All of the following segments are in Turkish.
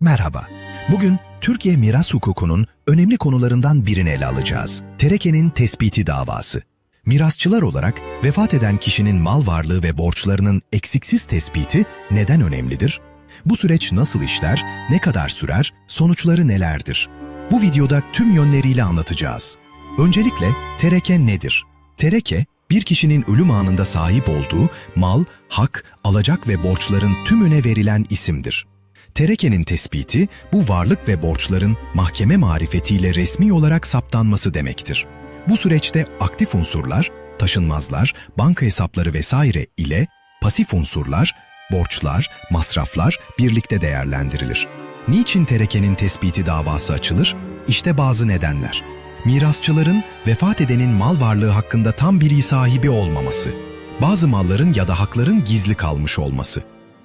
Merhaba. Bugün Türkiye miras hukukunun önemli konularından birini ele alacağız. Terekenin tespiti davası. Mirasçılar olarak vefat eden kişinin mal varlığı ve borçlarının eksiksiz tespiti neden önemlidir? Bu süreç nasıl işler, ne kadar sürer, sonuçları nelerdir? Bu videoda tüm yönleriyle anlatacağız. Öncelikle tereke nedir? Tereke, bir kişinin ölüm anında sahip olduğu mal, hak, alacak ve borçların tümüne verilen isimdir. Terekenin tespiti, bu varlık ve borçların mahkeme marifetiyle resmi olarak saptanması demektir. Bu süreçte aktif unsurlar, taşınmazlar, banka hesapları vesaire ile pasif unsurlar, borçlar, masraflar birlikte değerlendirilir. Niçin terekenin tespiti davası açılır? İşte bazı nedenler. Mirasçıların vefat edenin mal varlığı hakkında tam bilgi sahibi olmaması, bazı malların ya da hakların gizli kalmış olması,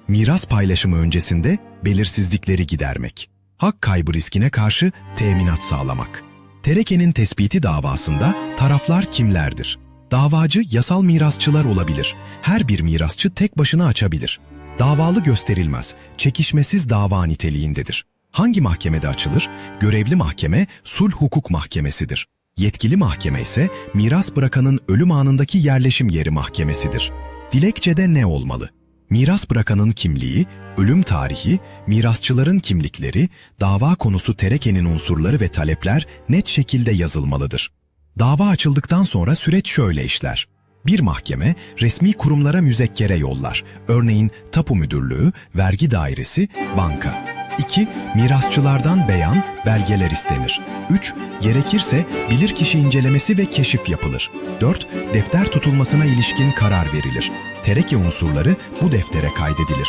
miras paylaşımı öncesinde belirsizlikleri gidermek, hak kaybı riskine karşı teminat sağlamak. Terekenin tespiti davasında taraflar kimlerdir? Davacı yasal mirasçılar olabilir. Her bir mirasçı tek başına açabilir. Davalı gösterilmez, çekişmesiz dava niteliğindedir. Hangi mahkemede açılır? Görevli mahkeme sulh hukuk mahkemesidir. Yetkili mahkeme ise miras bırakanın ölüm anındaki yerleşim yeri mahkemesidir. Dilekçede ne olmalı? Miras bırakanın kimliği, ölüm tarihi, mirasçıların kimlikleri, dava konusu terekenin unsurları ve talepler net şekilde yazılmalıdır. Dava açıldıktan sonra süreç şöyle işler. Bir mahkeme resmi kurumlara müzekkere yollar. Örneğin Tapu Müdürlüğü, Vergi Dairesi, Banka. 2. Mirasçılardan beyan, belgeler istenir. 3. Gerekirse bilirkişi incelemesi ve keşif yapılır. 4. Defter tutulmasına ilişkin karar verilir. Tereke unsurları bu deftere kaydedilir.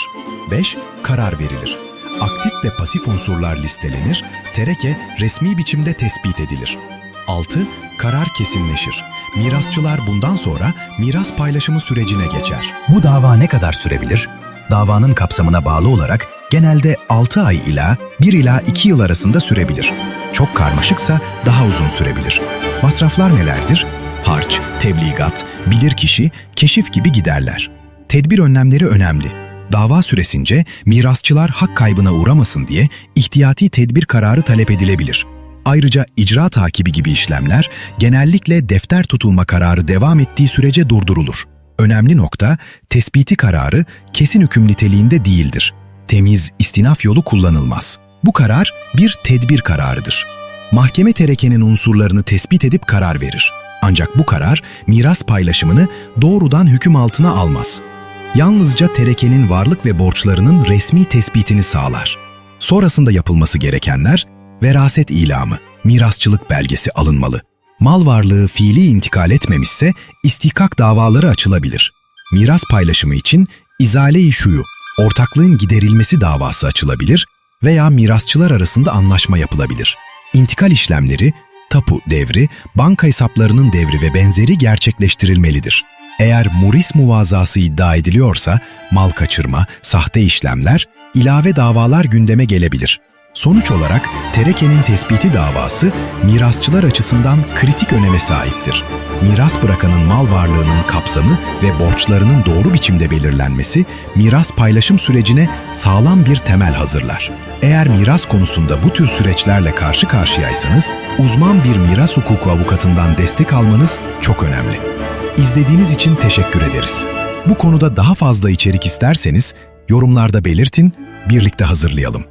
5. Karar verilir. Aktif ve pasif unsurlar listelenir, tereke resmi biçimde tespit edilir. 6. Karar kesinleşir. Mirasçılar bundan sonra miras paylaşımı sürecine geçer. Bu dava ne kadar sürebilir? Davanın kapsamına bağlı olarak genelde 6 ay ila 1 ila 2 yıl arasında sürebilir. Çok karmaşıksa daha uzun sürebilir. Masraflar nelerdir? Harç, tebligat, bilirkişi, keşif gibi giderler. Tedbir önlemleri önemli. Dava süresince mirasçılar hak kaybına uğramasın diye ihtiyati tedbir kararı talep edilebilir. Ayrıca icra takibi gibi işlemler genellikle defter tutulma kararı devam ettiği sürece durdurulur. Önemli nokta, tespiti kararı kesin hüküm niteliğinde değildir. Temiz, istinaf yolu kullanılmaz. Bu karar bir tedbir kararıdır. Mahkeme terekenin unsurlarını tespit edip karar verir. Ancak bu karar miras paylaşımını doğrudan hüküm altına almaz. Yalnızca terekenin varlık ve borçlarının resmi tespitini sağlar. Sonrasında yapılması gerekenler, veraset ilamı, mirasçılık belgesi alınmalı. Mal varlığı fiili intikal etmemişse istikak davaları açılabilir. Miras paylaşımı için izale-i şuyu, ortaklığın giderilmesi davası açılabilir veya mirasçılar arasında anlaşma yapılabilir. İntikal işlemleri, tapu devri, banka hesaplarının devri ve benzeri gerçekleştirilmelidir. Eğer muris muvazası iddia ediliyorsa mal kaçırma, sahte işlemler, ilave davalar gündeme gelebilir. Sonuç olarak terekenin tespiti davası mirasçılar açısından kritik öneme sahiptir. Miras bırakanın mal varlığının kapsamı ve borçlarının doğru biçimde belirlenmesi miras paylaşım sürecine sağlam bir temel hazırlar. Eğer miras konusunda bu tür süreçlerle karşı karşıyaysanız uzman bir miras hukuku avukatından destek almanız çok önemli. İzlediğiniz için teşekkür ederiz. Bu konuda daha fazla içerik isterseniz yorumlarda belirtin, birlikte hazırlayalım.